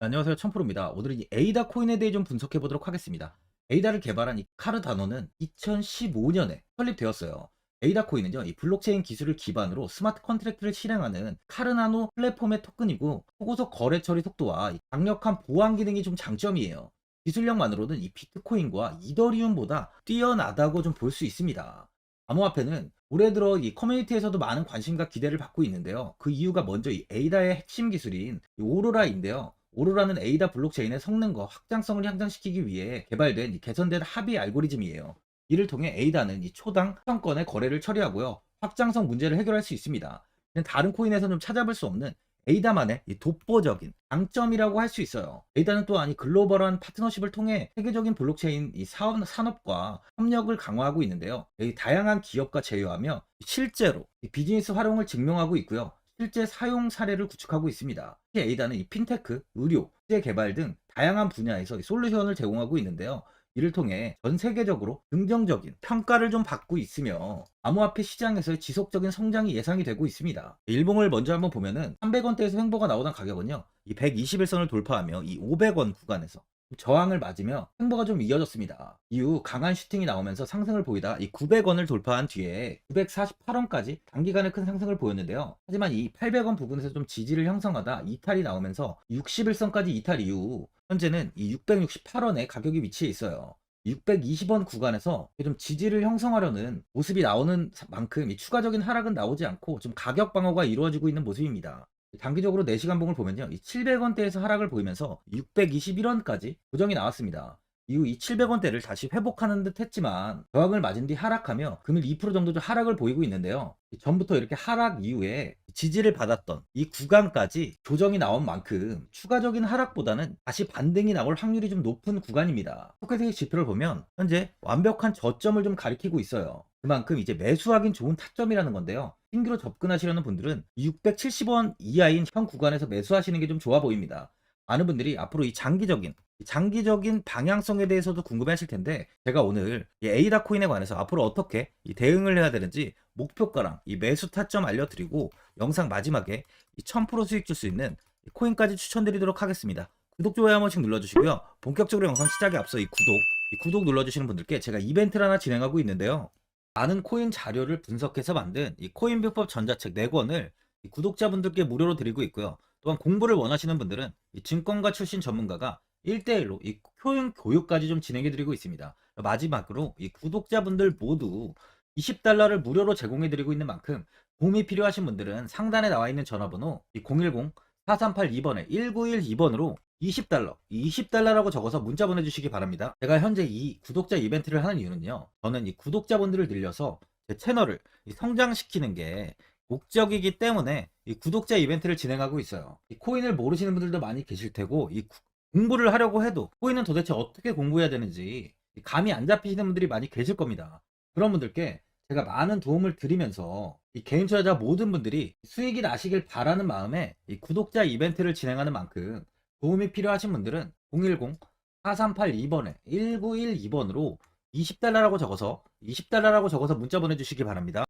안녕하세요. 천프로입니다. 오늘은 이 에이다 코인에 대해 좀 분석해 보도록 하겠습니다. 에이다를 개발한 이 카르다노는 2015년에 설립되었어요. 에이다 코인은요, 이 블록체인 기술을 기반으로 스마트 컨트랙트를 실행하는 카르나노 플랫폼의 토큰이고, 초고속 거래 처리 속도와 이 강력한 보안 기능이 좀 장점이에요. 기술력만으로는 이 비트코인과 이더리움보다 뛰어나다고 좀 볼 수 있습니다. 암호화폐는 올해 들어 이 커뮤니티에서도 많은 관심과 기대를 받고 있는데요. 그 이유가 먼저 이 에이다의 핵심 기술인 이 오로라인데요. 오로라는 에이다 블록체인의 성능과 확장성을 향상시키기 위해 개발된 이 개선된 합의 알고리즘이에요. 이를 통해 에이다는 이 초당 수천건의 거래를 처리하고요. 확장성 문제를 해결할 수 있습니다. 다른 코인에서는 좀 찾아볼 수 없는 에이다만의 이 독보적인 장점이라고 할 수 있어요. 에이다는 또한 이 글로벌한 파트너십을 통해 세계적인 블록체인 이 사업, 산업과 협력을 강화하고 있는데요. 이 다양한 기업과 제휴하며 실제로 이 비즈니스 활용을 증명하고 있고요. 실제 사용 사례를 구축하고 있습니다. 특히 에이다는 이 핀테크, 의료, 국제 개발 등 다양한 분야에서 이 솔루션을 제공하고 있는데요. 이를 통해 전 세계적으로 긍정적인 평가를 좀 받고 있으며 암호화폐 시장에서의 지속적인 성장이 예상이 되고 있습니다. 일봉을 먼저 한번 보면은 300원대에서 횡보가 나오던 가격은요. 이 121선을 돌파하며 이 500원 구간에서 저항을 맞으며 횡보가 좀 이어졌습니다. 이후 강한 슈팅이 나오면서 상승을 보이다 이 900원을 돌파한 뒤에 948원까지 단기간에 큰 상승을 보였는데요. 하지만 이 800원 부분에서 좀 지지를 형성하다 이탈이 나오면서 61선까지 이탈 이후 현재는 이 668원의 가격이 위치해 있어요. 620원 구간에서 좀 지지를 형성하려는 모습이 나오는 만큼 이 추가적인 하락은 나오지 않고 좀 가격 방어가 이루어지고 있는 모습입니다. 단기적으로 4시간 봉을 보면요. 이 700원대에서 하락을 보이면서 621원까지 고정이 나왔습니다. 이후 이 700원대를 다시 회복하는 듯 했지만 저항을 맞은 뒤 하락하며 금일 2% 정도 좀 하락을 보이고 있는데요. 전부터 이렇게 하락 이후에 지지를 받았던 이 구간까지 조정이 나온 만큼 추가적인 하락보다는 다시 반등이 나올 확률이 좀 높은 구간입니다. 포켓의 지표를 보면 현재 완벽한 저점을 좀 가리키고 있어요. 그만큼 이제 매수하긴 좋은 타점이라는 건데요. 신규로 접근하시려는 분들은 670원 이하인 현 구간에서 매수하시는 게 좀 좋아 보입니다. 많은 분들이 앞으로 이 장기적인 장기적인 방향성에 대해서도 궁금해하실 텐데 제가 오늘 이 에이다 코인에 관해서 앞으로 어떻게 이 대응을 해야 되는지 목표가랑 이 매수 타점 알려드리고 영상 마지막에 이1000% 수익 줄 수 있는 이 코인까지 추천드리도록 하겠습니다. 구독 좋아요 한 번씩 눌러주시고요. 본격적으로 영상 시작에 앞서 이 구독 이 구독 눌러주시는 분들께 제가 이벤트를 하나 진행하고 있는데요. 많은 코인 자료를 분석해서 만든 이 코인 비법 전자책 4권을 구독자분들께 무료로 드리고 있고요. 또한 공부를 원하시는 분들은 이 증권가 출신 전문가가 1대1로 이 효용 교육까지 좀 진행해 드리고 있습니다. 마지막으로 이 구독자분들 모두 20달러를 무료로 제공해 드리고 있는 만큼 도움이 필요하신 분들은 상단에 나와 있는 전화번호 010-4382번에 1912번으로 20달러, 20달러라고 적어서 문자 보내주시기 바랍니다. 제가 현재 이 구독자 이벤트를 하는 이유는요. 저는 이 구독자분들을 늘려서 제 채널을 성장시키는 게 목적이기 때문에 이 구독자 이벤트를 진행하고 있어요. 이 코인을 모르시는 분들도 많이 계실 테고 이 공부를 하려고 해도 코인은 도대체 어떻게 공부해야 되는지 감이 안 잡히시는 분들이 많이 계실 겁니다. 그런 분들께 제가 많은 도움을 드리면서 이 개인 투자자 모든 분들이 수익이 나시길 바라는 마음에 이 구독자 이벤트를 진행하는 만큼 도움이 필요하신 분들은 010-4382번에 1912번으로 20달러라고 적어서 20달러라고 적어서 문자 보내주시기 바랍니다.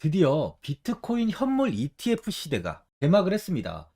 드디어 비트코인 현물 ETF 시대가 개막을 했습니다.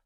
좀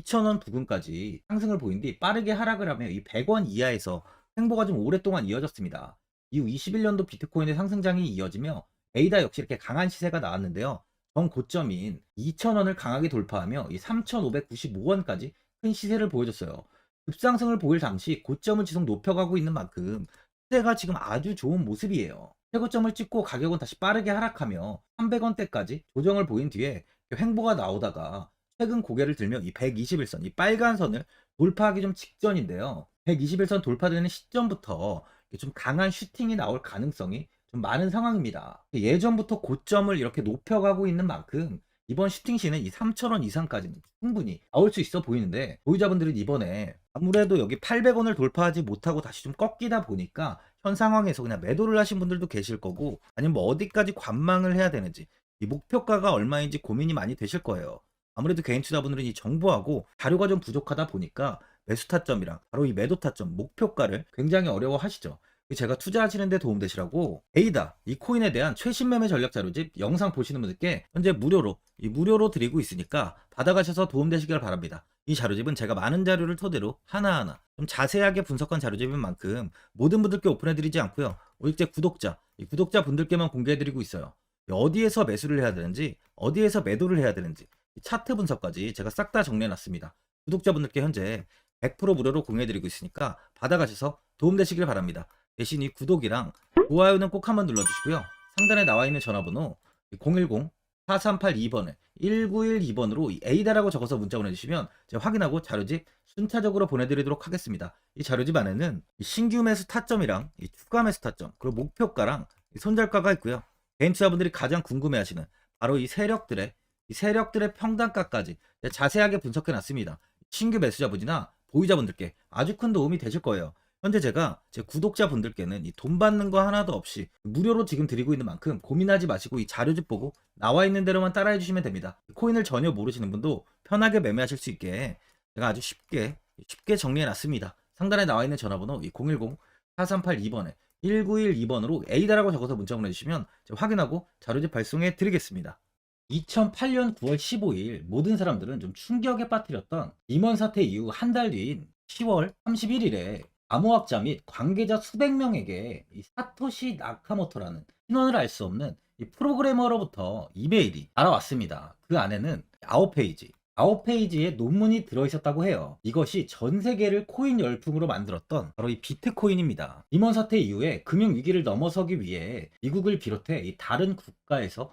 2,000원 부근까지 상승을 보인 뒤 빠르게 하락을 하며 이 100원 이하에서 행보가 좀 오랫동안 이어졌습니다. 이후 21년도 비트코인의 상승장이 이어지며 에이다 역시 이렇게 강한 시세가 나왔는데요. 전 고점인 2,000원을 강하게 돌파하며 이 3,595원까지 큰 시세를 보여줬어요. 급상승을 보일 당시 고점을 지속 높여가고 있는 만큼 시세가 지금 아주 좋은 모습이에요. 최고점을 찍고 가격은 다시 빠르게 하락하며 300원대까지 조정을 보인 뒤에 횡보가 나오다가 최근 고개를 들며 이 121선, 이 빨간 선을 돌파하기 좀 직전인데요. 121선 돌파되는 시점부터 좀 강한 슈팅이 나올 가능성이 좀 많은 상황입니다. 예전부터 고점을 이렇게 높여가고 있는 만큼 이번 슈팅 시는 이 3,000원 이상까지는 충분히 나올 수 있어 보이는데 보유자분들은 이번에 아무래도 여기 800원을 돌파하지 못하고 다시 좀 꺾이다 보니까 현 상황에서 그냥 매도를 하신 분들도 계실 거고 아니면 뭐 어디까지 관망을 해야 되는지 이 목표가가 얼마인지 고민이 많이 되실 거예요. 아무래도 개인 투자분들은 이 정보하고 자료가 좀 부족하다 보니까 매수 타점이랑 바로 이 매도 타점 목표가를 굉장히 어려워 하시죠. 제가 투자하시는데 도움되시라고 에이다 이 코인에 대한 최신 매매 전략 자료집 영상 보시는 분들께 현재 무료로 이 무료로 드리고 있으니까 받아가셔서 도움되시길 바랍니다. 이 자료집은 제가 많은 자료를 토대로 하나하나 좀 자세하게 분석한 자료집인 만큼 모든 분들께 오픈해드리지 않고요. 오직 제 구독자 이 구독자 분들께만 공개해드리고 있어요. 어디에서 매수를 해야 되는지 어디에서 매도를 해야 되는지 차트 분석까지 제가 싹 다 정리해놨습니다. 구독자분들께 현재 100% 무료로 공유해드리고 있으니까 받아가셔서 도움되시길 바랍니다. 대신 이 구독이랑 좋아요는 꼭 한번 눌러주시고요. 상단에 나와 있는 전화번호 010-4382번에 1912번으로 A다라고 적어서 문자 보내주시면 제가 확인하고 자료집 순차적으로 보내드리도록 하겠습니다. 이 자료집 안에는 이 신규 매수 타점이랑 이 추가 매수 타점 그리고 목표가랑 이 손절가가 있고요. 개인 투자분들이 가장 궁금해하시는 바로 이 세력들의 이 세력들의 평단가까지 자세하게 분석해 놨습니다. 신규 매수자분이나 보유자분들께 아주 큰 도움이 되실 거예요. 현재 제가 제 구독자분들께는 이 돈 받는 거 하나도 없이 무료로 지금 드리고 있는 만큼 고민하지 마시고 이 자료집 보고 나와 있는 대로만 따라해 주시면 됩니다. 코인을 전혀 모르시는 분도 편하게 매매하실 수 있게 제가 아주 쉽게 쉽게 정리해 놨습니다. 상단에 나와 있는 전화번호 010-4382번에 1912번으로 A다라고 적어서 문자 보내주시면 확인하고 자료집 발송해 드리겠습니다. 2008년 9월 15일 모든 사람들은 좀 충격에 빠뜨렸던 임원 사태 이후 한 달 뒤인 10월 31일에 암호학자 및 관계자 수백 명에게 이 사토시 나카모토라는 신원을 알 수 없는 이 프로그래머로부터 이메일이 날아왔습니다. 그 안에는 9페이지, 9페이지에 논문이 들어있었다고 해요. 이것이 전 세계를 코인 열풍으로 만들었던 바로 이 비트코인입니다. 임원 사태 이후에 금융위기를 넘어서기 위해 미국을 비롯해 이 다른 국가에서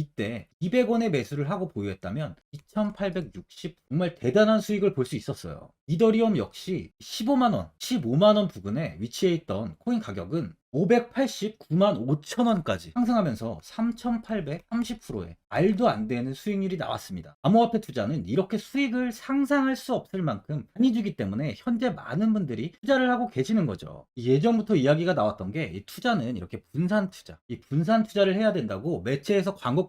이때 200원의 매수를 하고 보유했다면 2,860 정말 대단한 수익을 볼 수 있었어요. 이더리움 역시 15만원, 15만원 부근에 위치해 있던 코인 가격은 589만 5천원까지 상승하면서 3,830%의 말도 안 되는 수익률이 나왔습니다. 암호화폐 투자는 이렇게 수익을 상상할 수 없을 만큼 많이 주기 때문에 현재 많은 분들이 투자를 하고 계시는 거죠. 예전부터 이야기가 나왔던 게이 투자는 이렇게 분산 투자, 이 분산 투자를 해야 된다고 매체에서 광고